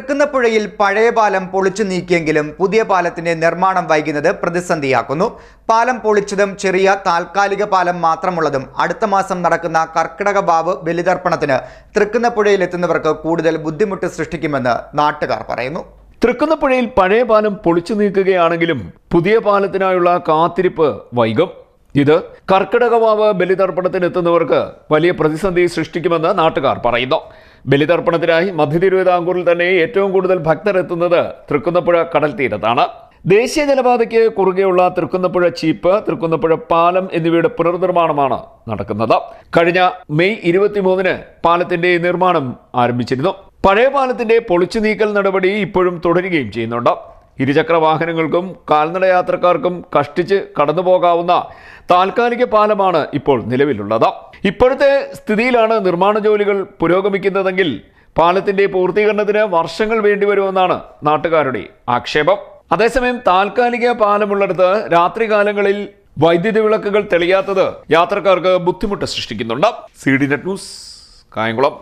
തൃക്കുന്നപ്പുഴയിൽ പഴയ പാലം പൊളിച്ചു നീക്കിയെങ്കിലും പുതിയ പാലത്തിന്റെ നിർമ്മാണം വൈകുന്നത് പ്രതിസന്ധിയാക്കുന്നു. പാലം പൊളിച്ചതും ചെറിയ താൽക്കാലിക പാലം മാത്രമുള്ളതും അടുത്ത മാസം നടക്കുന്ന കർക്കിടക ബാവ് ബലിതർപ്പണത്തിന് തൃക്കുന്ന എത്തുന്നവർക്ക് കൂടുതൽ ബുദ്ധിമുട്ട് സൃഷ്ടിക്കുമെന്ന് നാട്ടുകാർ പറയുന്നു. തൃക്കുന്നപ്പുഴയിൽ പഴയ പാലം പൊളിച്ചു നീക്കുകയാണെങ്കിലും പുതിയ പാലത്തിനായുള്ള കാത്തിരിപ്പ് വൈകും. ഇത് കർക്കിടകവാവ് ബലിതർപ്പണത്തിന് എത്തുന്നവർക്ക് വലിയ പ്രതിസന്ധി സൃഷ്ടിക്കുമെന്ന് നാട്ടുകാർ പറയുന്നു. ബലിതർപ്പണത്തിനായി മധ്യ തിരുവിതാംകൂറിൽ തന്നെ ഏറ്റവും കൂടുതൽ ഭക്തർ എത്തുന്നത് തൃക്കുന്നപ്പുഴ കടൽ തീരത്താണ്. ദേശീയ ജലപാതയ്ക്ക് കുറുകെയുള്ള തൃക്കുന്നപ്പുഴ ചീപ്പ് തൃക്കുന്നപ്പുഴ പാലം എന്നിവയുടെ പുനർനിർമ്മാണമാണ് നടക്കുന്നത്. കഴിഞ്ഞ മെയ് ഇരുപത്തിമൂന്നിന് പാലത്തിന്റെ നിർമ്മാണം ആരംഭിച്ചിരുന്നു. പഴയ പാലത്തിന്റെ പൊളിച്ചു നീക്കൽ നടപടി ഇപ്പോഴും തുടരുകയും ചെയ്യുന്നുണ്ട്. ഇരുചക്ര വാഹനങ്ങൾക്കും കാൽനട യാത്രക്കാർക്കും കഷ്ടിച്ച് കടന്നു പോകാവുന്ന താൽക്കാലിക പാലമാണ് ഇപ്പോൾ നിലവിലുള്ളത്. ഇപ്പോഴത്തെ സ്ഥിതിയിലാണ് നിർമ്മാണ ജോലികൾ പുരോഗമിക്കുന്നതെങ്കിൽ പാലത്തിന്റെ പൂർത്തീകരണത്തിന് വർഷങ്ങൾ വേണ്ടിവരുമെന്നാണ് നാട്ടുകാരുടെ ആക്ഷേപം. അതേസമയം താൽക്കാലിക പാലമുള്ളിടത്ത് രാത്രികാലങ്ങളിൽ വൈദ്യുതി വിളക്കുകൾ തെളിയാത്തത് യാത്രക്കാർക്ക് ബുദ്ധിമുട്ട് സൃഷ്ടിക്കുന്നുണ്ട്. C D net news Kayamkulam.